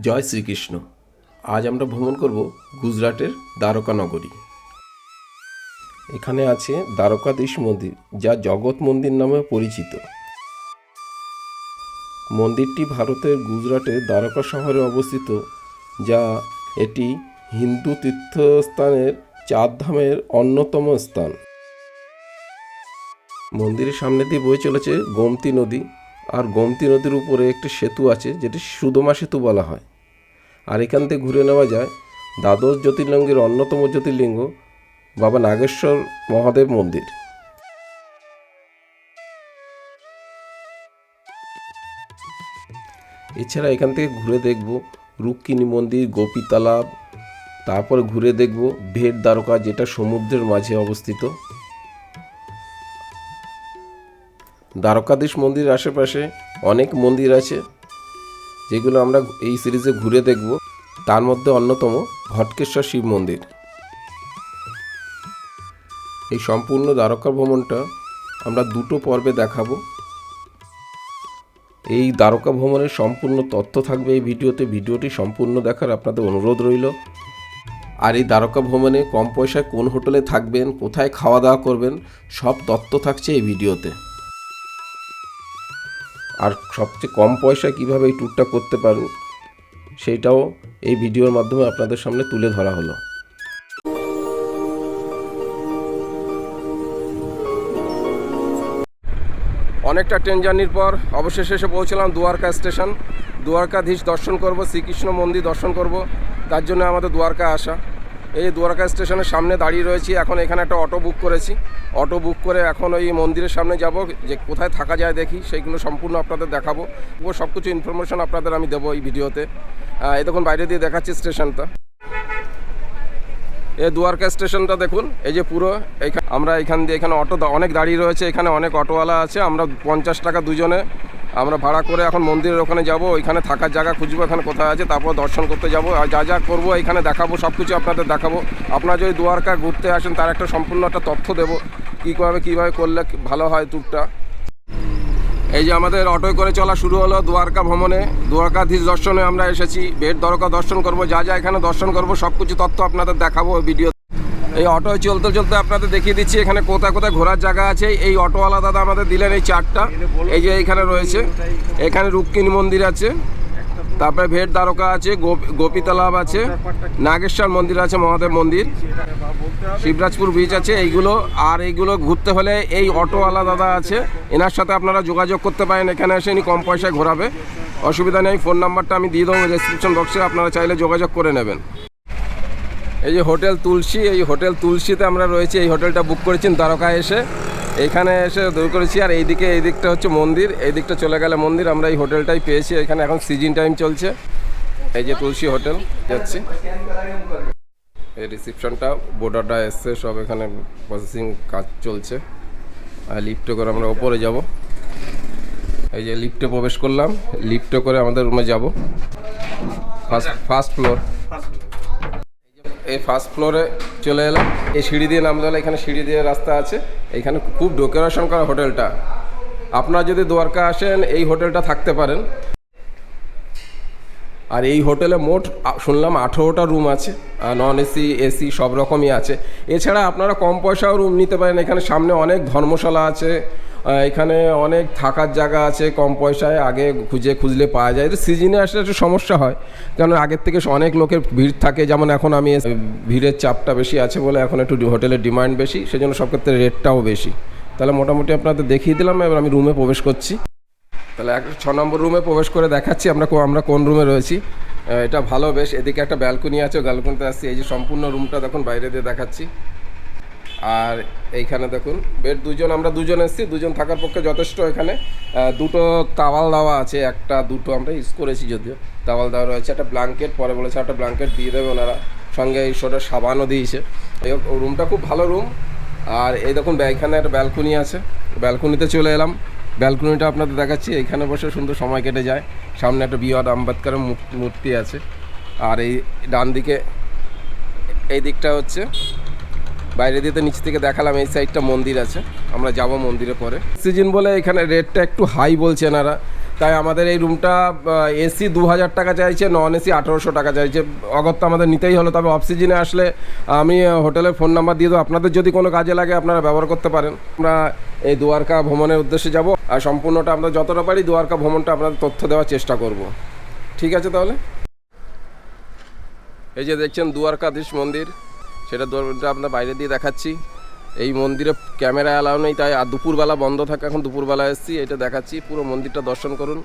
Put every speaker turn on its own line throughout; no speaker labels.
জয় শ্রীকৃষ্ণ। আজ আমরা ভ্রমণ করব গুজরাটের দ্বারকা নগরী। এখানে আছে দ্বারকাধীশ মন্দির, যা জগৎ মন্দির নামে পরিচিত। মন্দিরটি ভারতের গুজরাটের দ্বারকা শহরে অবস্থিত, যা এটি হিন্দু তীর্থস্থানের চার ধামের অন্যতম স্থান। মন্দিরের সামনে দিয়ে বয়ে চলেছে গোমতী নদী। আর গোমতী নদীর উপরে একটি সেতু আছে, যেটি সুদমা সেতু বলা হয়। আর এখান থেকে ঘুরে নেওয়া যায় দ্বাদশ জ্যোতির্লিঙ্গের অন্যতম জ্যোতির্লিঙ্গ, বাবা নাগেশ্বর মহাদেব মন্দির। এছাড়া এখান থেকে ঘুরে দেখব রুক্মিণী মন্দির গোপী তালাব তারপর ঘুরে দেখব ভেট দ্বারকা, যেটা সমুদ্রের মাঝে অবস্থিত। দ্বারকাধীশ মন্দিরের আশেপাশে অনেক মন্দির আছে, যেগুলো আমরা এই সিরিজে ঘুরে দেখব। তার মধ্যে অন্যতম ঘটকেশ্বর শিব মন্দির। এই সম্পূর্ণ দ্বারকা ভ্রমণটা আমরা দুটো পর্বে দেখাবো। এই দ্বারকা ভ্রমণের সম্পূর্ণ তথ্য থাকবে এই ভিডিওতে। ভিডিওটি সম্পূর্ণ দেখার আপনাদের অনুরোধ রইল। আর এই দ্বারকা ভ্রমণে কম পয়সায় কোন হোটেলে থাকবেন, কোথায় খাওয়া দাওয়া করবেন, সব তথ্য থাকছে এই ভিডিওতে। আর সবচেয়ে কম পয়সায় কীভাবে এই ট্যুরটা করতে পারেন সেইটাও এই ভিডিওর মাধ্যমে আপনাদের সামনে তুলে ধরা হলো।
অনেকটা ট্রেন জার্নির পর অবশেষে এসে পৌঁছলাম দুয়ারকা স্টেশন। দুয়ারকাধীশ দর্শন করব, শ্রীকৃষ্ণ মন্দির দর্শন করব, তার জন্য আমাদের দুয়ারকা আসা। এই দুয়ারকা স্টেশনের সামনে দাঁড়িয়ে রয়েছি। এখন এখানে একটা অটো বুক করেছি। অটো বুক করে এখন ওই মন্দিরের সামনে যাব। যে কোথায় থাকা যায় দেখি, সেইগুলো সম্পূর্ণ আপনাদের দেখাবো। ও সব কিছু ইনফরমেশন আপনাদের আমি দেবো এই ভিডিওতে। এই দেখুন, বাইরে দিয়ে দেখাচ্ছি স্টেশনটা। এই দুয়ারকা স্টেশনটা দেখুন, এই যে পুরো আমরা এখান দিয়ে এখানে অটো অনেক দাঁড়িয়ে রয়েছে। এখানে অনেক অটোওয়ালা আছে। আমরা পঞ্চাশ টাকা দুজনে আমরা ভাড়া করে এখন মন্দিরের ওখানে যাব, ওইখানে থাকার জায়গা খুঁজবো, এখানে কোথায় আছে, তারপর দর্শন করতে যাব, আর যা যা করব, এখানে দেখাবো সব কিছু আপনাদের দেখাবো। আপনারা যদি দুয়ারকা ঘুরতে আসেন, তার একটা সম্পূর্ণ একটা তথ্য দেবো কীভাবে কীভাবে করলে ভালো হয় ট্যুরটা এই যে আমাদের অটোয় করে চলা শুরু হলো দ্বারকা ভ্রমণে। দ্বারকাধীশ দর্শনে আমরা এসেছি। বেট দ্বারকা দর্শন করব, যা যা এখানে দর্শন করব সব কিছু তথ্য আপনাদের দেখাবো ভিডিও এই অটোয় চলতে চলতে আপনাদের দেখিয়ে দিচ্ছি, এখানে কোথায় কোথায় ঘোরার জায়গা আছে। এই অটোওয়ালা দাদা আমাদের দিলেন এই চারটা। এই যে এইখানে রয়েছে। এখানে রুক্মিণী মন্দির আছে। তারপরে ভেট দ্বারকা আছে, গোপ- গোপী তালাব আছে, নাগেশ্বর মন্দির আছে, মহাদেব মন্দির। শিবরাজপুর বিচ আছে, এইগুলো। আর এইগুলো ঘুরতে হলে এই অটোওয়ালা দাদা আছে। এনার সাথে আপনারা যোগাযোগ করতে পারেন, এখানে এসে ইনি কম পয়সায় ঘোরাবে। অসুবিধা নেই, ফোন নাম্বারটা আমি দিয়ে দেবো ডেসক্রিপশন বক্সে আপনারা চাইলে যোগাযোগ করে নেবেন। এই যে হোটেল তুলসী, এই হোটেল তুলসীতে আমরা রয়েছি, এই হোটেলটা বুক করেছি, দ্বারকায় এসে। এইখানে এসে দূর করেছি, আর এইদিকে এই দিকটা হচ্ছে মন্দির এই দিকটা চলে গেলে মন্দির, আমরা এই হোটেলটাই পেয়েছি, এখানে এখন সিজন টাইম চলছে। এই যে তুলসী হোটেল, যাচ্ছি। এই রিসিপশনটা বোর্ডারটা এসছে, সব এখানে প্রসেসিং কাজ চলছে। আর লিফটে করে আমরা ওপরে যাব। এই যে লিফটে প্রবেশ করলাম লিফটে করে আমাদের রুমে যাব। ফার্স্ট ফার্স্ট ফ্লোর এই ফার্স্ট ফ্লোরে চলে এলাম। এই সিঁড়ি দিয়ে নামতে হলে এখানে সিঁড়ি দিয়ে রাস্তা আছে। এখানে খুব ডেকোরেশন করা হোটেলটা। আপনারা যদি দ্বারকা আসেন, এই হোটেলটা থাকতে পারেন। আর এই হোটেলে মোট শুনলাম আঠেরোটা রুম আছে। নন এসি এসি সব রকমই আছে। এছাড়া আপনারা কম পয়সাও রুম নিতে পারেন। এখানে সামনে অনেক ধর্মশালা আছে। এখানে অনেক থাকার জায়গা আছে, কম পয়সায় আগে খুঁজে খুঁজলে পাওয়া যায়। তো সিজনে আসলে একটু সমস্যা হয় কারণ আগের থেকে অনেক লোকের ভিড় থাকে। যেমন এখন আমি ভিড়ের চাপটা বেশি আছে বলে এখন একটু হোটেলের ডিমান্ড বেশি, সেজন্য সব ক্ষেত্রে রেটটাও বেশি। তাহলে মোটামুটি আপনাদের দেখিয়ে দিলাম, এবার আমি রুমে প্রবেশ করছি। তাহলে এক, ছ নম্বর রুমে প্রবেশ করে দেখাচ্ছি আমরা আমরা কোন রুমে রয়েছি। এটা ভালো, বেশ, এদিকে একটা ব্যালকনি আছে ব্যালকনিতে আসছি। এই যে সম্পূর্ণ রুমটা দেখুন, বাইরে দিয়ে দেখাচ্ছি। আর এইখানে দেখুন বেড দুজন, আমরা দুজন এসেছি, দুজন থাকার পক্ষে যথেষ্ট এখানে। দুটো তাওয়াল দেওয়া আছে, একটা, দুটো, আমরা ইউজ করেছি যদিও। তাওয়াল দেওয়া রয়েছে, একটা ব্ল্যাঙ্কেট পরে বলেছে একটা ব্ল্যাঙ্কেট দিয়ে দেবে ওনারা। সঙ্গে এই শোটা সাবানও দিয়েছে। এই রুমটা খুব ভালো রুম আর এই দেখুন, এখানে একটা ব্যালকনি আছে। ব্যালকনিতে চলে এলাম। ব্যালকনিটা আপনাদের দেখাচ্ছি, এখানে বসে সুন্দর সময় কেটে যায়। সামনে একটা বি আর আম্বেদকরের মূর্তি আছে। আর এই ডান দিকে এই দিকটা হচ্ছে বাইরে দিয়ে তো নিচ থেকে দেখালাম, এই সাইডটা মন্দির আছে। আমরা যাব মন্দিরে পরে। সিজন বলে এখানে রেটটা একটু হাই বলছে এনারা। তাই আমাদের এই রুমটা এসি দু হাজার টাকা চাইছে, নন এসি আঠেরোশো টাকা চাইছে। অগত্যা আমাদের নিতেই হলো, তবে অফ সিজনে আসলে আমি হোটেলের ফোন নাম্বার দিয়ে দেবো। আপনাদের যদি কোনো কাজে লাগে, আপনারা ব্যবহার করতে পারেন। আমরা এই দুয়ারকা ভ্রমণের উদ্দেশ্যে যাব। আর সম্পূর্ণটা আমরা যতটা পারি দুয়ারকা ভ্রমণটা আপনাদের তথ্য দেওয়ার চেষ্টা করব। ঠিক আছে তাহলে? এই যে দেখছেন দুয়ারকাধীশ মন্দির। সেটা দুয়ারটা আপনার বাইরে দিয়ে দেখাচ্ছি। এই মন্দিরে ক্যামেরা অ্যালাউ নেই, তাই আর দুপুরবেলা বন্ধ থাকে, এখন দুপুরবেলা এসেছি, এটা দেখাচ্ছি, পুরো মন্দিরটা দর্শন করুন,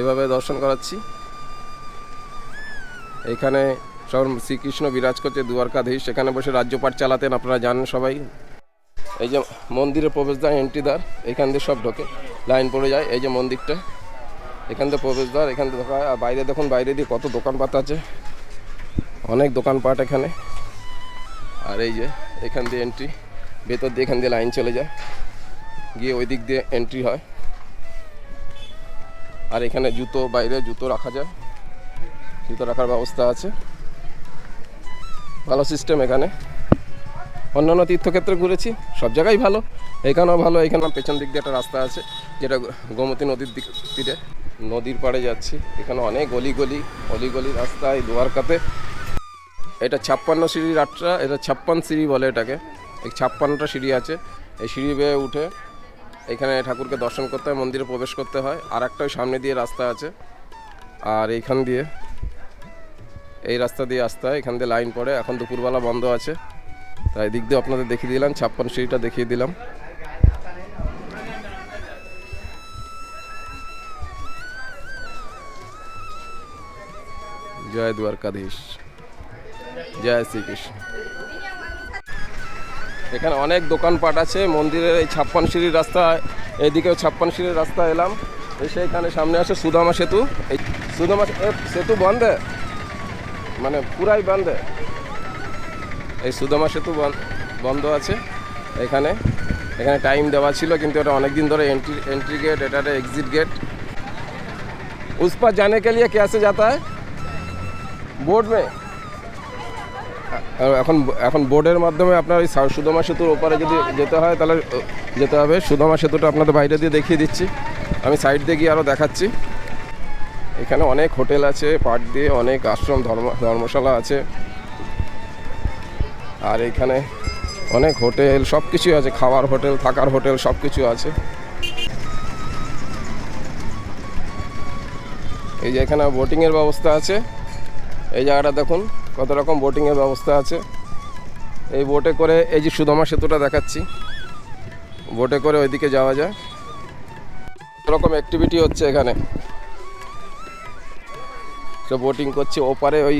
এভাবে দর্শন করাচ্ছি। এখানে সব শ্রীকৃষ্ণ বিরাজ করছে দুয়ারকাধীশ, সেখানে বসে রাজ্যপাঠ চালাতেন, আপনারা জানেন সবাই। এই যে মন্দিরের প্রবেশদ্বার, এন্ট্রিদ্বার, এখান দিয়ে সব ঢোকে, লাইন পড়ে যায়, এই যে মন্দিরটা। এখান থেকে প্রবেশদ্বার, এখান থেকে আর বাইরে দেখুন, বাইরে দিয়ে কত দোকানপাট আছে। অনেক দোকানপাট এখানে। আর এই যে, এখান দিয়ে এন্ট্রি ভেতর দিয়ে এখান দিয়ে লাইন চলে যায়। গিয়ে ওই দিক দিয়ে এন্ট্রি হয়। আর এখানে জুতো, বাইরে জুতো রাখা যায়। জুতো রাখার ব্যবস্থা আছে। ভালো সিস্টেম এখানে। অন্যান্য তীর্থক্ষেত্রে ঘুরেছি, সব জায়গায় ভালো। এখানেও ভালো এখানে পেছন দিক দিয়ে একটা রাস্তা আছে, যেটা গোমতী নদীর দিক তীরে। নদীর পাড়ে যাচ্ছি। এখানে অনেক গলি গলি অলি গলি রাস্তা, এই দুয়ারকাতে। এটা ছাপ্পান্ন সিঁড়ির আটটা এটা ছাপ্পান সিঁড়ি বলে এটাকে। এই ছাপ্পান্নটা সিঁড়ি আছে। এই সিঁড়ি বেয়ে উঠে এখানে ঠাকুরকে দর্শন করতে হয়, মন্দিরে প্রবেশ করতে হয়। আর একটা সামনে দিয়ে রাস্তা আছে। আর এইখান দিয়ে, এই রাস্তা দিয়ে আসতে হয়। এখান দিয়ে লাইন পড়ে। এখন দুপুরবেলা বন্ধ আছে। তাই দিক দিয়ে আপনাদের দেখিয়ে দিলাম ছাপ্পান সিঁড়িটা দেখিয়ে দিলাম। জয় দ্বারকাধীশ। জয় শ্রীকৃষ্ণ এখানে অনেক দোকানপাট আছে মন্দিরের এই ছাপ্পান সিঁড়ির রাস্তা এইদিকেও ছাপ্পান সিঁড়ির রাস্তা এলাম এসে এখানে সামনে আছে সুদামা সেতু এই সুদামা এ, সেতু বন্ধে মানে পুরাই বন্ধে এই সুদামা সেতু বন- বন্ধ আছে এখানে এখানে টাইম দেওয়া ছিল কিন্তু এটা অনেক দিন ধরে এন্ট্রি एंट्री गेट এটা एग्जिट गेट उस पर जाने के लिए कैसे जाता है बोर्ड में আর এখন এখন বোর্ডের মাধ্যমে আপনার ওই সুদামা সেতুর ওপারে যদি যেতে হয়, তাহলে যেতে হবে। সুদামা সেতুটা আপনাদের বাইরে দিয়ে দেখিয়ে দিচ্ছি। আমি সাইড দিয়ে গিয়ে আরও দেখাচ্ছি। এখানে অনেক হোটেল আছে পাট দিয়ে অনেক আশ্রম, ধর্ম, ধর্মশালা আছে। আর এখানে অনেক হোটেল সব কিছুই আছে। খাওয়ার হোটেল, থাকার হোটেল সব কিছু আছে। এই যে এখানে বোটিংয়ের ব্যবস্থা আছে। এই জায়গাটা দেখুন। কত রকম বোটিংয়ের ব্যবস্থা আছে। এই বোটে করে, এই যে সুদামা সেতুটা দেখাচ্ছি। বোটে করে ওইদিকে যাওয়া যায়। কত রকম অ্যাক্টিভিটি হচ্ছে এখানে। সব বোটিং করছে ওপারে ওই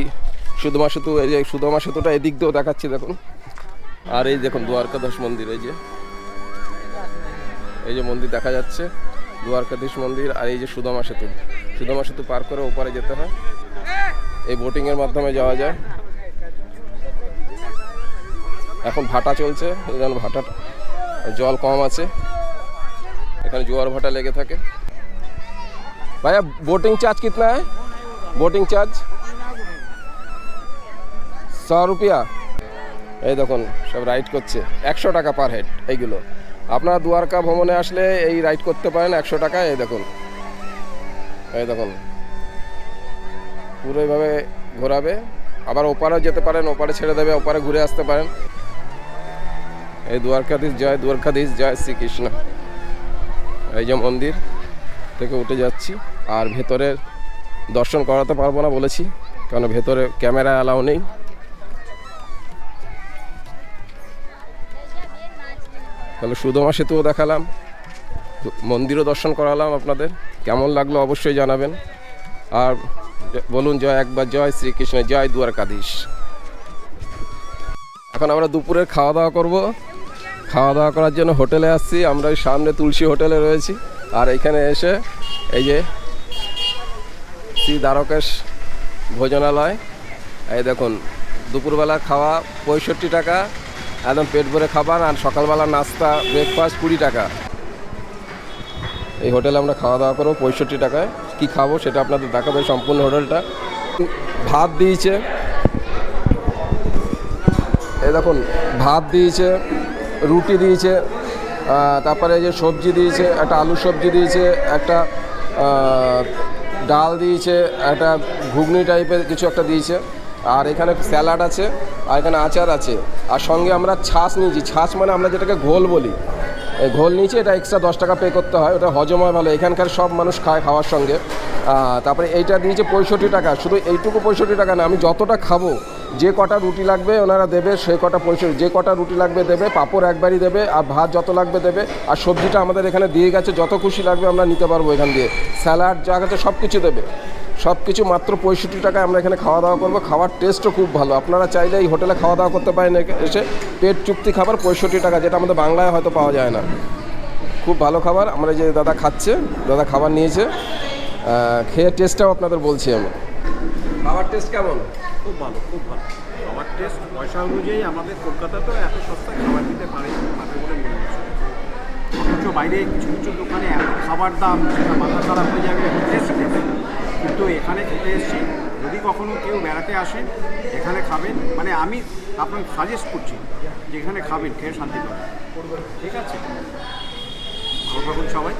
সুদমা সেতু, এই যে সুদমা সেতুটা এদিক দিয়েও দেখাচ্ছি দেখুন। আর এই দেখুন দ্বারকাধীশ মন্দির, এই যে। এই যে মন্দির দেখা যাচ্ছে, দ্বারকাধীশ মন্দির আর এই যে সুদামা সেতু। সুদামা সেতু পার করে ওপারে যেতে হয়। এই বোটিংয়ের মাধ্যমে যাওয়া যায় এখন ভাটা চলছে এই জন্য ভাটা জল কম আছে এখানে জোয়ার ভাটা লেগে থাকে ভাইয়া बोटिंग चार्ज कितना है बोटिंग चार्ज सौ रुपया এই দেখুন সব রাইড করছে একশো টাকা পার হেড এইগুলো আপনারা দুয়ারকা ভ্রমণে আসলে এই রাইড করতে পারেন একশো টাকা এই দেখুন এই দেখুন পুরো এইভাবে ঘোরাবে। আবার ওপারেও যেতে পারেন, ওপারে ছেড়ে দেবে, ওপারে ঘুরে আসতে পারেন। এই দ্বারকাধীশ জয় দ্বারকাধীশ জয় শ্রীকৃষ্ণ। এই যে মন্দির থেকে উঠে যাচ্ছি। আর ভেতরের দর্শন করাতে পারব না বলেছি, কারণ ভেতরে ক্যামেরা অ্যালাউ নেই। তাহলে সুদমা সেতুও দেখালাম। মন্দিরও দর্শন করালাম আপনাদের। কেমন লাগল অবশ্যই জানাবেন। আর বলুন জয় একবার, জয় শ্রীকৃষ্ণ, জয় দ্বারকাধীশ। এখন আমরা দুপুরের খাওয়া দাওয়া করব। খাওয়া দাওয়া করার জন্য হোটেলে আসছি। আমরা ওই সামনে তুলসী হোটেলে রয়েছি। আর এখানে এসে এই যে শ্রী দ্বারকেশ ভোজনালয়। এই দেখুন, দুপুরবেলা খাওয়া পঁয়ষট্টি টাকা, একদম পেট ভরে খাবার, আর সকালবেলা নাস্তা ব্রেকফাস্ট কুড়ি টাকা। এই হোটেলে আমরা খাওয়া দাওয়া করব পঁয়ষট্টি টাকায়। কি খাব সেটা আপনাদের দেখাবে সম্পূর্ণ হোটেলটা। ভাত দিয়েছে। এই দেখুন, ভাত দিয়েছে, রুটি দিয়েছে তারপরে যে সবজি দিয়েছে, একটা আলু সবজি দিয়েছে, একটা ডাল দিয়েছে, একটা ঘুগনি টাইপের কিছু একটা দিয়েছে, আর এখানে স্যালাড আছে, আর এখানে আচার আছে। আর সঙ্গে আমরা ছাঁচ নিয়েছি। ছাঁচ মানে আমরা যেটাকে ঘোল বলি। ঘোল নিয়েছি, এটা এক্সট্রা দশ টাকা পে করতে হয়, ওটা হজম হয় ভালো, এখানকার সব মানুষ খায় খাওয়ার সঙ্গে। তারপরে এইটা দিয়েছে পঁয়ষট্টি টাকা, শুধু এইটুকু পঁয়ষট্টি টাকা না, আমি যতটা খাব, যে কটা রুটি লাগবে ওনারা দেবে, সে কটা পঁয়ষট্টি, যে কটা রুটি লাগবে দেবে, পাঁপড় একবারই দেবে, আর ভাত যত লাগবে দেবে, আর সবজিটা আমাদের এখানে দিয়ে গেছে, যত খুশি লাগবে আমরা নিতে পারব এখান দিয়ে। স্যালাড, যা গেছে সব কিছু দেবে। সব কিছু মাত্র পঁয়ষট্টি টাকায় আমরা এখানে খাওয়া দাওয়া করব। খাওয়ার টেস্টও খুব ভালো। আপনারা চাইলে এই হোটেলে খাওয়া দাওয়া করতে পারেন। এসে পেট চুক্তি খাবার পঁয়ষট্টি টাকা, যেটা আমাদের বাংলায় হয়তো পাওয়া যায় না। খুব ভালো খাবার। আমরা যে দাদা খাচ্ছে, দাদা খাবার নিয়েছে। খেয়ে টেস্টটাও আপনাদের বলছি আমি। খাবার টেস্ট কেমন?
খুব ভালো খুব ভালো। খাবার টেস্ট পয়সা অনুযায়ী আমাদের কলকাতাতেও এত সস্তায় খাবার দিতে পারে বাইরে কিছু কিছু দোকানে এত খাবার দাম, সেটা মাথা খারাপ হয়ে যাবে। কিন্তু এখানে খেতে এসেছি। যদি কখনো কেউ বেড়াতে আসেন এখানে খাবেন। মানে আমি আপনাকে সাজেস্ট করছি যে এখানে খাবেন, খেয়ে শান্তি পাবেন। ঠিক আছে? ভালো থাকুন সবাই।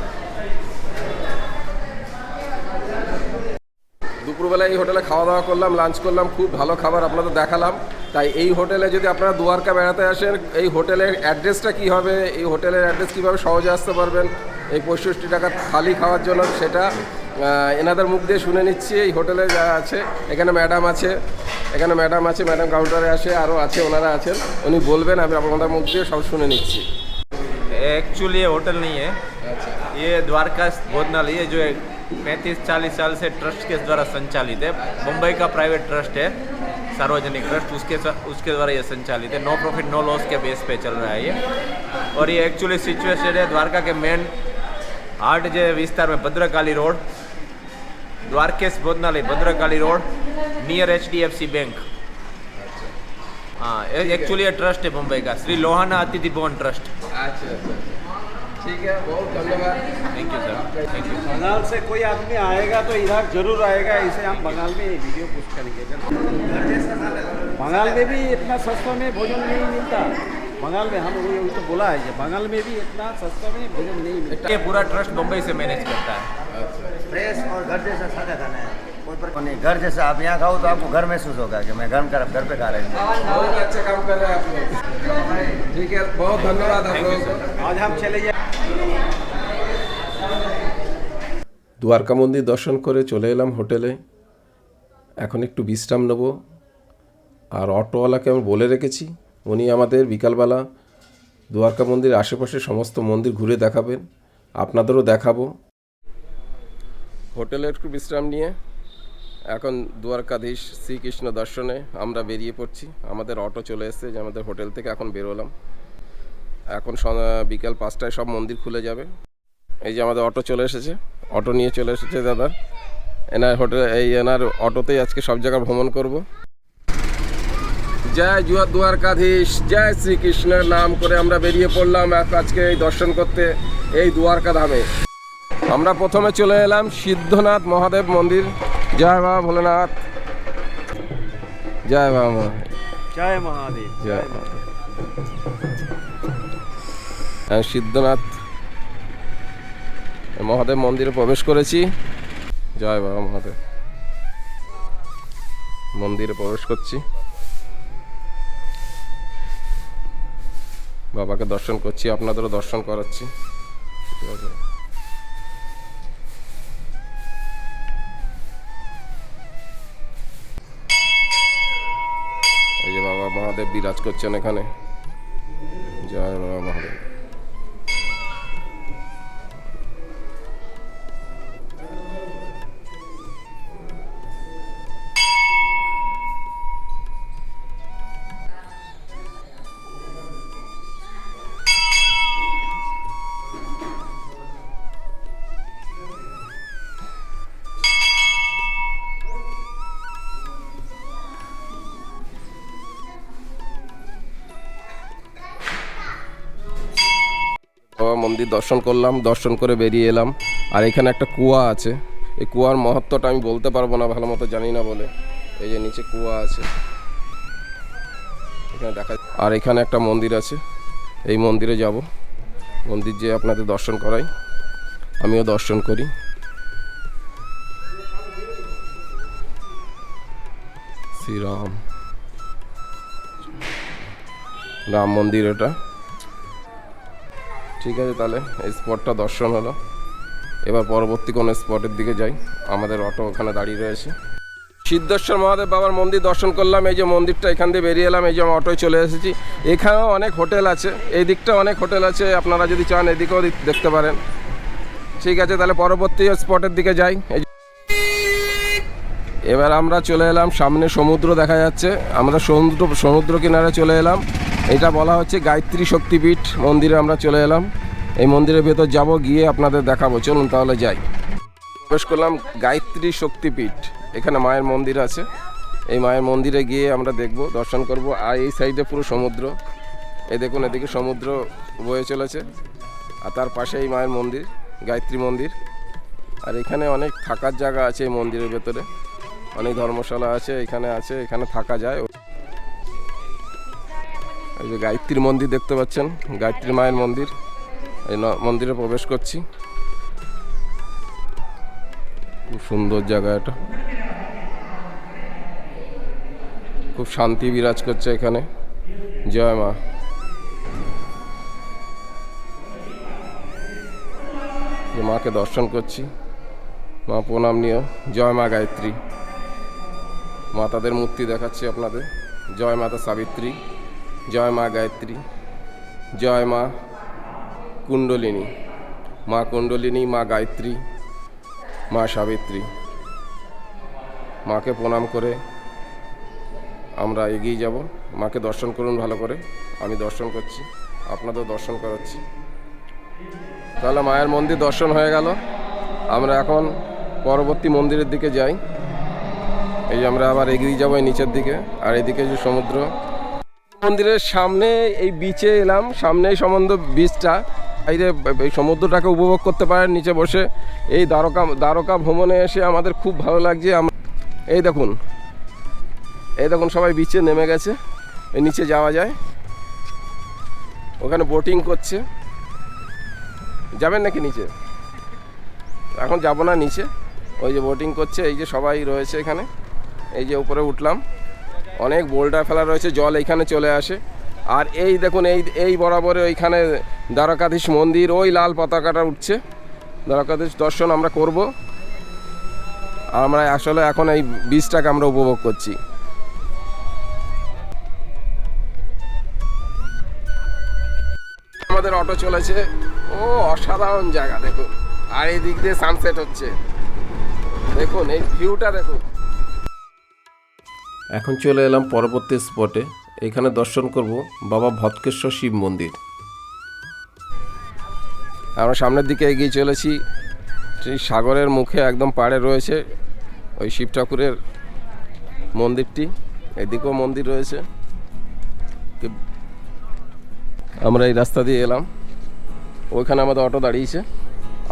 দুপুরবেলা এই হোটেলে খাওয়া দাওয়া করলাম লাঞ্চ করলাম, খুব ভালো খাবার আপনাদের দেখালাম। তাই এই হোটেলে যদি আপনারা দুয়ারকা বেড়াতে আসেন, এই হোটেলের অ্যাড্রেসটা কী হবে? এই হোটেলের অ্যাড্রেস কীভাবে সহজে আসতে পারবেন? এই পঁয়ষট্টি টাকা থালি খাওয়ার জন্য সেটা এনাদের মুখ দিয়ে শুনে নিচ্ছি এই হোটেলে যা আছে এখানে ম্যাডাম আছে এখানে ম্যাডাম আছে ম্যাডাম কাউন্টারে আসে আরও আছে ওনারা আছেন উনি বলবেন আমি আপনাদের মুখ দিয়ে সব শুনে নিচ্ছি
एक्चुअली ये होटल नहीं है ये द्वारका भोजनालय ये जो पैंतीस चालीस साल से ट्रस्ट के द्वारा संचालित है मुंबई का प्राइवेट ट्रस्ट है सार्वजनिक ट्रस्ट उसके उसके द्वारा ये संचालित है नो प्रॉफिट नो लॉस के बेस पे चल रहा है ये और ये एक्चुअली सिचुएटेड है द्वारका के मेन हार्ट जो विस्तार में भद्रकाली रोड द्वारकेश भोजनालय Bhadrakali road near H D F C bank हाँ एक्चुअली ट्रस्ट है मुंबई का. श्री लोहाना अतिथि भवन ट्रस्ट
ठीक है बहुत धन्यवाद।
Thank you sir thank you
Bengal से कोई आदमी आएगा तो इराक ज़रूर आएगा इसे हम बंगाल में वीडियो पोस्ट करेंगे। बंगाल में भी इतना सस्ता में भोजन नहीं मिलता। बंगाल में हम तो बोला है बंगाल में भी इतना सस्ता में भोजन नहीं मिलता।
ये पूरा ट्रस्ट मुंबई से मैनेज करता है।
फ्रेश और घर जैसा सादा खाना है कोई पर नहीं घर जैसा आप यहाँ खाओ तो आपको घर महसूस होगा कि मैं घर कर घर पे खा रहे हैं
बहुत अच्छा काम कर रहे हैं आप लोग ठीक है बहुत धन्यवाद आप लोगों को
आज हम चले जाए
দ্বারকা মন্দির দর্শন করে চলে এলাম হোটেলে এখন একটু বিশ্রাম নেব আর অটোওয়ালাকে আমি বলে রেখেছি উনি আমাদের বিকালবেলা দ্বারকা মন্দির আশেপাশে সমস্ত মন্দির ঘুরে দেখাবেন আপনাদেরও দেখাবো
হোটেলে একটু বিশ্রাম নিয়ে, এখন দ্বারকাধীশ শ্রীকৃষ্ণ দর্শনে আমরা বেরিয়ে পড়ছি। আমাদের অটো চলে এসেছে, যে আমাদের হোটেল থেকে এখন বেরোলাম। এখন বিকাল পাঁচটায় সব মন্দির খুলে যাবে। এই যে আমাদের অটো চলে এসেছে, অটো নিয়ে চলে এসেছে দাদা। এনার হোটেল, এই এনার অটোতেই আজকে সব জায়গা ভ্রমণ করব। জয় জুয়া দ্বারকাধীশ, জয় শ্রীকৃষ্ণের নাম করে আমরা বেরিয়ে পড়লাম আজকে এই দর্শন করতে, এই দ্বারকা ধামে আমরা প্রথমে চলে এলাম সিদ্ধনাথ মহাদেব মন্দির। জয় বাবা ভোলেনাথ। জয় বাবা জয় মহাদেব। জয় সিদ্ধনাথ মহাদেব মন্দিরে প্রবেশ করেছি। জয় বাবা মহাদেব। মন্দিরে প্রবেশ করছি। বাবাকে দর্শন করছি আপনাদেরও দর্শন করাচ্ছি। ঠিক আছে? বিরাজ করছেন এখানে। জয় মহাদেব মন্দির দর্শন করলাম, দর্শন করে বেরিয়ে এলাম। আর এখানে একটা কুয়া আছে। এই কুয়ার মহত্বটা আমি বলতে পারব না, ভালো মতো জানি না বলে। এই যে নিচে কুয়া আছে। এখানে দেখা আর এখানে একটা মন্দির আছে। এই মন্দিরে যাব। মন্দির যে আপনাদের দর্শন করাই। আমিও দর্শন করি। শ্রীরাম। রাম মন্দির এটা। ঠিক আছে তাহলে, এই স্পটটা দর্শন হলো। এবার পরবর্তী কোনো স্পটের দিকে যাই। আমাদের অটো ওখানে দাঁড়িয়ে রয়েছে। সিদ্ধেশ্বর মহাদেব বাবার মন্দির দর্শন করলাম। এই যে মন্দিরটা এখান দিয়ে বেরিয়ে এলাম, এই যে আমি অটোয় চলে এসেছি। এখানেও অনেক হোটেল আছে। এই দিকটা অনেক হোটেল আছে। আপনারা যদি চান, এদিকেও দিক- দেখতে পারেন। ঠিক আছে, তাহলে পরবর্তী স্পটের দিকে যাই। এবার আমরা চলে এলাম। সামনে সমুদ্র দেখা যাচ্ছে। আমরা সমুদ্র সমুদ্র কিনারে চলে এলাম। এটা বলা হচ্ছে গায়ত্রী শক্তিপীঠ মন্দিরে আমরা চলে এলাম। এই মন্দিরের ভেতর যাব, গিয়ে আপনাদের দেখাবো। চলুন তাহলে যাই। প্রবেশ করলাম গায়ত্রী শক্তিপীঠ। এখানে মায়ের মন্দির আছে। এই মায়ের মন্দিরে গিয়ে আমরা দেখব, দর্শন করব। আর এই সাইডে পুরো সমুদ্র। এই দেখুন, এদিকে সমুদ্র বয়ে চলেছে। আর তার পাশে এই মায়ের মন্দির, গায়ত্রী মন্দির। আর এখানে অনেক থাকার জায়গা আছে এই মন্দিরের ভেতরে। অনেক ধর্মশালা আছে, এখানে আছে, এখানে থাকা যায়। এই যে গায়ত্রীর মন্দির দেখতে পাচ্ছেন গায়ত্রী মায়ের মন্দির। এই মন্দিরে প্রবেশ করছি। খুব সুন্দর জায়গা এটা। খুব শান্তি বিরাজ করছে এখানে। জয় মা। মাকে দর্শন করছি। মা প্রণাম নিও। জয় মা গায়ত্রী। মাতাদের মূর্তি দেখাচ্ছি আপনাদের। জয় মাতা সাবিত্রী। জয় মা গায়ত্রী, জয় মা কুণ্ডলিনী মা কুণ্ডলিনী, মা গায়ত্রী, মা সাবিত্রী। মাকে প্রণাম করে আমরা এগিয়ে যাব। মাকে দর্শন করুন ভালো করে। আমি দর্শন করছি, আপনাদের দর্শন করাচ্ছি। তাহলে মায়ের মন্দির দর্শন হয়ে গেল। আমরা এখন পরবর্তী মন্দিরের দিকে যাই। এই আমরা আবার এগিয়ে যাব নিচের দিকে। আর এদিকে যে সমুদ্র মন্দিরের সামনে এই বিচে এলাম। সামনেই সম্বন্ধ বিচটা বাইরে এই সমুদ্রটাকে উপভোগ করতে পারেন নিচে বসে। এই দ্বারকা দ্বারকা ভ্রমণে এসে আমাদের খুব ভালো লাগছে। এই দেখুন। এই দেখুন সবাই বিচে নেমে গেছে। এই নিচে যাওয়া যায়। ওখানে বোটিং করছে। যাবেন নাকি নিচে? এখন যাব না নিচে। ওই যে বোটিং করছে। এই যে সবাই রয়েছে এখানে। এই যে উপরে উঠলাম। অনেক বোল্ডার ফেলা রয়েছে, জল এইখানে চলে আসে। আর এই দেখুন, এই এই বরাবরে ওইখানে দ্বারকাধীশ মন্দির, ওই লাল পতাকাটা উঠছে। দ্বারকাধীশ দর্শন আমরা করব। আমরা আসলে এখন এই বীজটাকে আমরা উপভোগ করছি। আমাদের অটো চলেছে। ও, অসাধারণ জায়গা, দেখুন। আর এই দিক দিয়ে সানসেট হচ্ছে। দেখুন, এই ভিউটা দেখুন।
এখন চলে এলাম পরবর্তী স্পটে। এখানে দর্শন করব বাবা ভটকেশ্বর শিব মন্দির।
আমরা সামনের দিকে এগিয়ে চলেছি। সেই সাগরের মুখে একদম পাড়ে রয়েছে ওই শিব ঠাকুরের মন্দিরটি। এদিকেও মন্দির রয়েছে। আমরা এই রাস্তা দিয়ে এলাম। ওইখানে আমাদের অটো দাঁড়িয়েছে।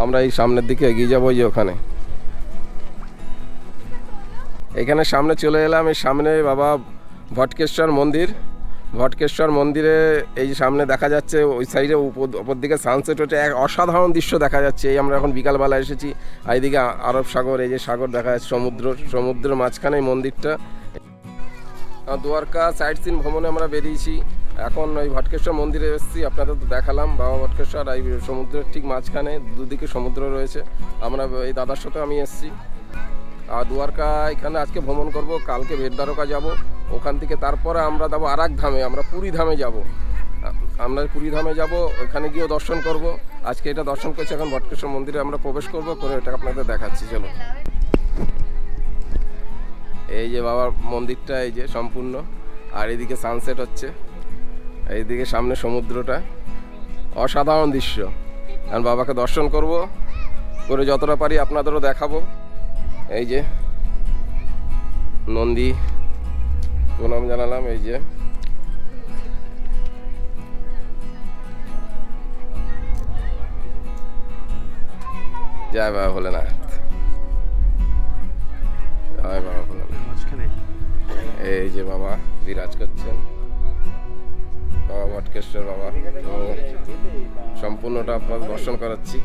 আমরা এই সামনের দিকে এগিয়ে যাব যে ওখানে। এখানে সামনে চলে এলাম, এই সামনে বাবা ভটকেশ্বর মন্দির। ভটকেশ্বর মন্দিরে এই সামনে দেখা যাচ্ছে, ওই সাইডে উপর দিকে সানসেট হচ্ছে, এক অসাধারণ দৃশ্য দেখা যাচ্ছে। এই আমরা এখন বিকালবেলা এসেছি, আর এইদিকে আরব সাগর, এই যে সাগর দেখা যাচ্ছে, সমুদ্র, সমুদ্রের মাঝখানে এই মন্দিরটা। দুয়ারকা সাইড সিন ভ্রমণে আমরা বেরিয়েছি। এখন ওই ভটকেশ্বর মন্দিরে এসেছি, আপনাদের তো দেখালাম, বাবা ভটকেশ্বর এই সমুদ্রের ঠিক মাঝখানে দুদিকে সমুদ্র রয়েছে। আমরা এই দাদার সাথে আমি এসেছি। আর দুয়ারকা এখানে আজকে ভ্রমণ করব, কালকে ভেটদ্বারকা যাব, ওখান থেকে তারপরে আমরা যাব আর ধামে আমরা পুরী ধামে যাব। আমরা পুরী ধামে যাব, ওখানে গিয়েও দর্শন করব। আজকে এটা দর্শন করছি, এখন ভটকেশ্বর মন্দিরে আমরা প্রবেশ করব করে এটা আপনাদের দেখাচ্ছি চলো এই যে বাবার মন্দিরটা এই যে সম্পূর্ণ, আর এদিকে সানসেট হচ্ছে, এইদিকে সামনে সমুদ্রটা, অসাধারণ দৃশ্য। আমি বাবাকে দর্শন করব, করে যতটা পারি আপনাদেরও দেখাবো। এই যে নন্দী প্রণাম জানালাম এই যে। জয় বাবা ভোলেনাথ। জয় বাবা ভোলেনাথ। এই যে বাবা বিরাজ করছেন। বাবা ভটকেশ্বর বাবা। সম্পূর্ণটা আপনার দর্শন করাচ্ছি।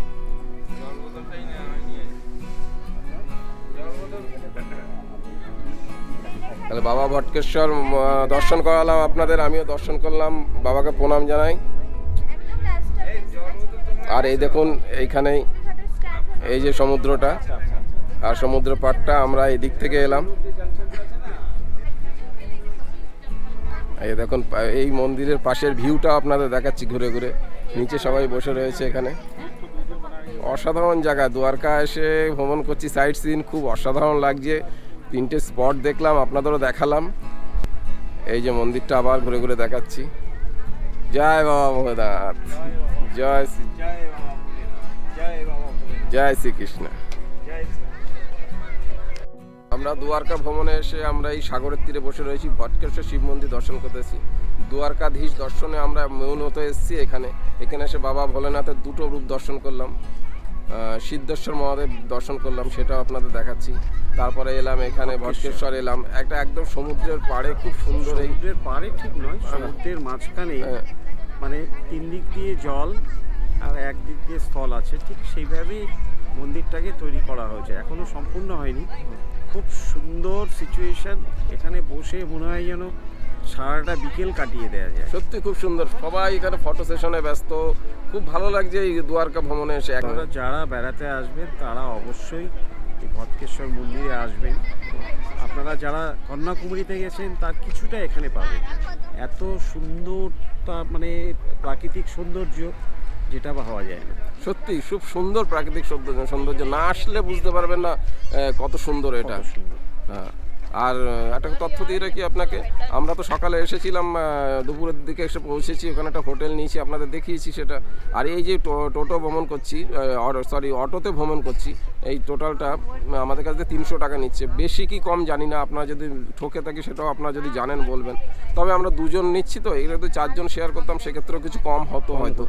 তাহলে বাবা ভটকেশ্বর দর্শন করালাম আপনাদের, আমিও দর্শন করলাম, বাবাকে প্রণাম জানাই। আর এই দেখুন, এইখানেই এই যে সমুদ্রটা, আর সমুদ্র পাড়টা, আমরা এই দিক থেকে এলাম। এই দেখুন, এই মন্দিরের পাশের ভিউটা আপনাদের দেখাচ্ছি ঘুরে ঘুরে। নিচে সবাই বসে রয়েছে এখানে। অসাধারণ জায়গা, দ্বারকা এসে ভ্রমণ করছি, সাইট সিন, খুব অসাধারণ লাগছে। তিনটে স্পট দেখলাম, আপনাদেরও দেখালাম। এই যে মন্দিরটা আবার ঘুরে ঘুরে দেখাচ্ছি। জয় বাবা ভোলানাথ। জয় জয় শ্রীকৃষ্ণ। আমরা দুয়ারকা ভ্রমণে এসে আমরা এই সাগরের তীরে বসে রয়েছি। ভটকেশ্বর শিব মন্দির দর্শন করতেছি। দুয়ারকাধীশ দর্শনে আমরা মৌনত এসেছি এখানে। এখানে এসে বাবা ভোলেনাথের দুটো রূপ দর্শন করলাম। সিদ্ধেশ্বর মহাদেব দর্শন করলাম সেটাও আপনাদের দেখাচ্ছি। তারপরে এলাম এখানে ভটকেশ্বর এলাম। একটা একদম সমুদ্রের পাড়ে খুব সুন্দর
সমুদ্রের পাড়ে ঠিক নয় সমুদ্রের মাঝখানে
হ্যাঁ।
মানে তিন দিক দিয়ে জল আর একদিক দিয়ে স্থল আছে ঠিক সেইভাবেই মন্দিরটাকে তৈরি করা হয়েছে। এখনও সম্পূর্ণ হয়নি। খুব সুন্দর সিচুয়েশন এখানে বসে মনে হয় যেন সারাটা বিকেল কাটিয়ে দেওয়া যায়।
সত্যি খুব সুন্দর। সবাই এখানে ফটো সেশনে ব্যস্ত। খুব ভালো লাগছে এই দুয়ারকা ভ্রমণে এসে।
আপনারা যারা বেড়াতে আসবেন তারা অবশ্যই ভটকেশ্বর মন্দিরে আসবেন। আপনারা যারা কন্যাকুমারীতে গেছেন তার কিছুটা এখানে পাবেন। এত সুন্দরতা মানে প্রাকৃতিক সৌন্দর্য যেটা পাওয়া যায় না।
সত্যি খুব সুন্দর প্রাকৃতিক সৌন্দর্য সৌন্দর্য। না আসলে বুঝতে পারবেন না কত সুন্দর এটা।
সুন্দর।
হ্যাঁ। আর একটা তথ্য দিয়ে রাখি আপনাকে। আমরা তো সকালে এসেছিলাম দুপুরের দিকে এসে পৌঁছেছি, ওখানে একটা হোটেল নিয়েছি, আপনাদের দেখিয়েছি সেটা। আর এই যে টোটো ভ্রমণ করছি সরি অটোতে ভ্রমণ করছি, এই টোটালটা আমাদের কাছে তিনশো টাকা নিচ্ছে। বেশি কি কম জানি না, আপনারা যদি ঠকে থাকি সেটাও আপনারা যদি জানেন, বলবেন। তবে আমরা দুজন নিচ্ছি তো এগুলো যদি চারজন শেয়ার করতাম, সেক্ষেত্রেও কিছু কম হতো হয়তো।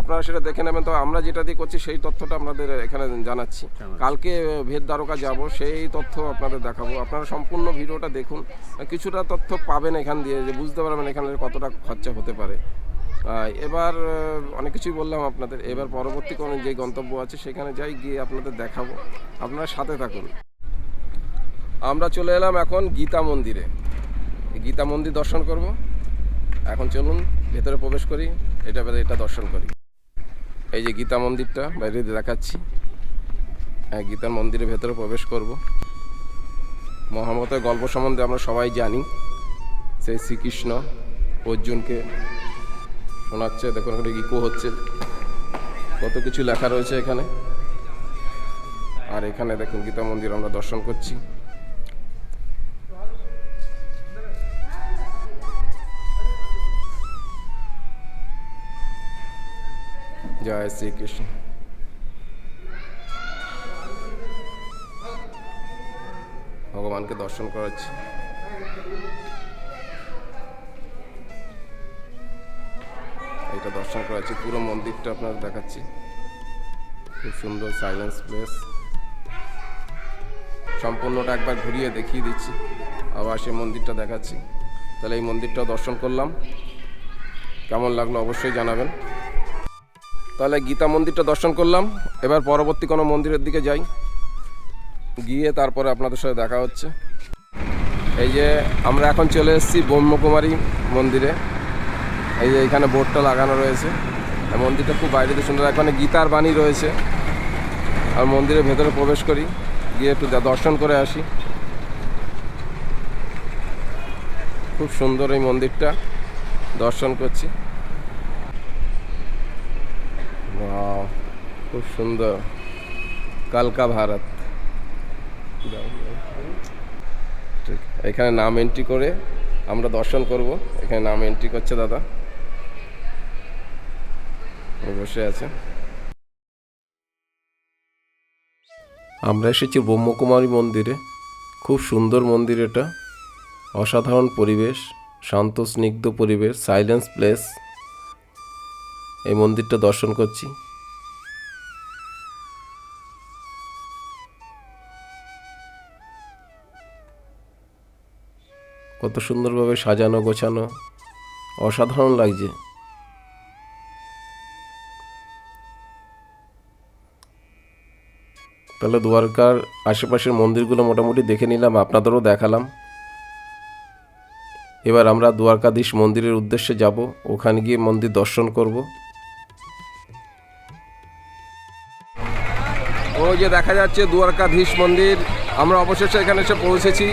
আপনারা সেটা দেখে নেবেন। তো আমরা যেটা দিয়ে করছি সেই তথ্যটা আপনাদের এখানে জানাচ্ছি। কালকে ভেদ দ্বারকা যাব সেই তথ্য আপনাদের দেখাবো। আপনারা সম্পূর্ণ ভিডিওটা দেখুন। কিছুটা তথ্য পাবেন এখান দিয়ে যে বুঝতে পারবেন এখানে কতটা খরচা হতে পারে। এবার অনেক কিছুই বললাম আপনাদের। এবার পরবর্তী কোনো যে গন্তব্য আছে সেখানে যাই গিয়ে আপনাদের দেখাবো। আপনারা সাথে থাকুন। আমরা চলে এলাম এখন গীতা মন্দিরে। গীতা মন্দির দর্শন করব। এখন চলুন, ভেতরে প্রবেশ করি, এটা এটা দর্শন করি। এই যে গীতা মন্দিরটা, বাইরে দেখাচ্ছি। হ্যাঁ গীতার মন্দিরের ভেতরে প্রবেশ করব। মহামতের গল্প সম্বন্ধে আমরা সবাই জানি। সেই শ্রীকৃষ্ণ অর্জুনকে শোনাচ্ছে, দেখুন এখানে ইকো হচ্ছে। কত কিছু লেখা রয়েছে এখানে। আর এখানে দেখুন গীতা মন্দির, আমরা দর্শন করছি। জয় শ্রীকৃষ্ণ। ভগবানকে দর্শন করাচ্ছি। এটা দর্শন করাচ্ছি। পুরো মন্দিরটা আপনার দেখাচ্ছি। খুব সুন্দর সাইলেন্স প্লেস সম্পূর্ণটা একবার ঘুরিয়ে দেখিয়ে দিচ্ছি। আবার সেই মন্দিরটা দেখাচ্ছি। তাহলে এই মন্দিরটা দর্শন করলাম। কেমন লাগল অবশ্যই জানাবেন। তাহলে গীতা মন্দিরটা দর্শন করলাম। এবার পরবর্তী কোনো মন্দিরের দিকে যাই। গিয়ে তারপরে আপনাদের সাথে দেখা হচ্ছে। এই যে আমরা এখন চলে এসেছি ব্রহ্মকুমারী মন্দিরে। এই যে এখানে বোর্ডটা লাগানো রয়েছে। মন্দিরটা খুব বাইরে সুন্দর। এখানে গীতার বাণী রয়েছে। আর মন্দিরের ভেতরে প্রবেশ করি। গিয়ে একটু দর্শন করে আসি। খুব সুন্দর এই মন্দিরটা। দর্শন করছি। খুব সুন্দর। কালকা ভারত। এখানে নাম এন্ট্রি করে আমরা দর্শন করব। এখানে নাম এন্ট্রি করছে দাদা। বসে আছে।
আমরা এসেছি ব্রহ্মকুমারী মন্দিরে। খুব সুন্দর মন্দির এটা। অসাধারণ পরিবেশ, শান্ত, স্নিগ্ধ পরিবেশ সাইলেন্স প্লেস এই মন্দিরটা দর্শন করছি। কত সুন্দরভাবে সাজানো, গোছানো, অসাধারণ লাগছে। তাহলে দ্বারকার আশেপাশের মন্দিরগুলো মোটামুটি দেখে নিলাম, আপনাদেরও দেখালাম। এবার আমরা দ্বারকাধীশ মন্দিরের উদ্দেশ্যে যাব, ওখানে গিয়ে মন্দির দর্শন করব।
ওই যে দেখা যাচ্ছে দুয়ারকাধীশ মন্দির। আমরা অবশেষে এখানে এসে পৌঁছেছি।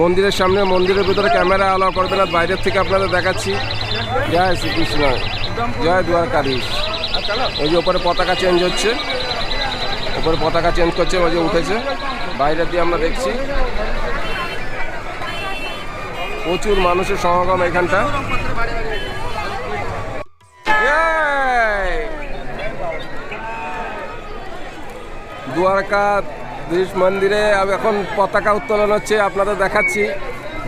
মন্দিরের সামনে, মন্দিরের ভিতরে ক্যামেরা অ্যালাউ করবে না, বাইরের থেকে আপনাদের দেখাচ্ছি। জয় শ্রীকৃষ্ণ। জয় দুয়ারকাধীশ। ওই যে ওপরে পতাকা চেঞ্জ হচ্ছে। ওপরে পতাকা চেঞ্জ করছে, ওই যে উঠেছে। বাইরে দিয়ে আমরা দেখছি। প্রচুর মানুষের সমাগম এখানটা। Yay! দ্বারকাধীশ মন্দিরে এখন পতাকা উত্তোলন হচ্ছে, আপনাদের দেখাচ্ছি।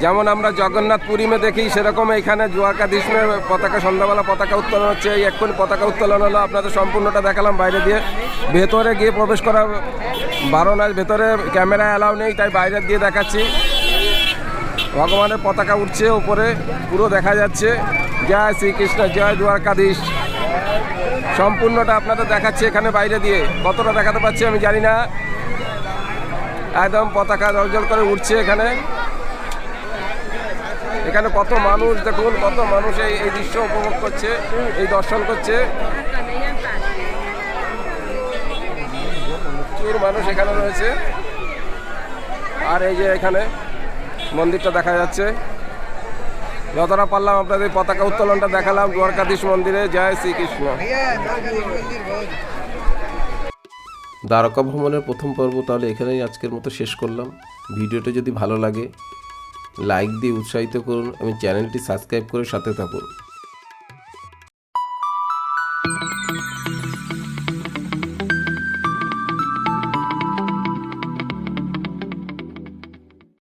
যেমন আমরা জগন্নাথ পুরীমে দেখি, সেরকম এখানে দ্বারকাধীশমে পতাকা, সন্ধ্যাবেলা পতাকা উত্তোলন হচ্ছে। এই এক্ষুনি পতাকা উত্তোলন হলো, আপনাদের সম্পূর্ণটা দেখালাম বাইরে দিয়ে। ভেতরে গিয়ে প্রবেশ করা বারণ আছে ভেতরে ক্যামেরা অ্যালাউ নেই, তাই বাইরে দিয়ে দেখাচ্ছি। ভগবানের পতাকা উঠছে উপরে, পুরো দেখা যাচ্ছে। জয় শ্রীকৃষ্ণ, জয় দ্বারকাধীশ। সম্পূর্ণটা আপনাদের দেখাচ্ছি এখানে বাইরে দিয়ে। কতটা দেখাতে পাচ্ছি আমি জানি না। একদম পতাকা জল করে উঠছে এখানে। এখানে কত মানুষ, দেখুন, কত মানুষ এই এই দৃশ্য উপভোগ করছে, এই দর্শন করছে। প্রচুর মানুষ এখানে রয়েছে। আর এই যে এখানে মন্দিরটা দেখা যাচ্ছে। যতটা পারলাম আপনাদের পতাকা উত্তোলনটা দেখালাম দ্বারকাধীশ মন্দিরে। জয় শ্রীকৃষ্ণ।
দ্বারকা ভ্রমণের প্রথম পর্ব তাহলে এখানেই আজকের মতো শেষ করলাম। ভিডিওটা যদি ভালো লাগে লাইক দিয়ে উৎসাহিত করুন এবং চ্যানেলটি সাবস্ক্রাইব করে সাথে থাকুন।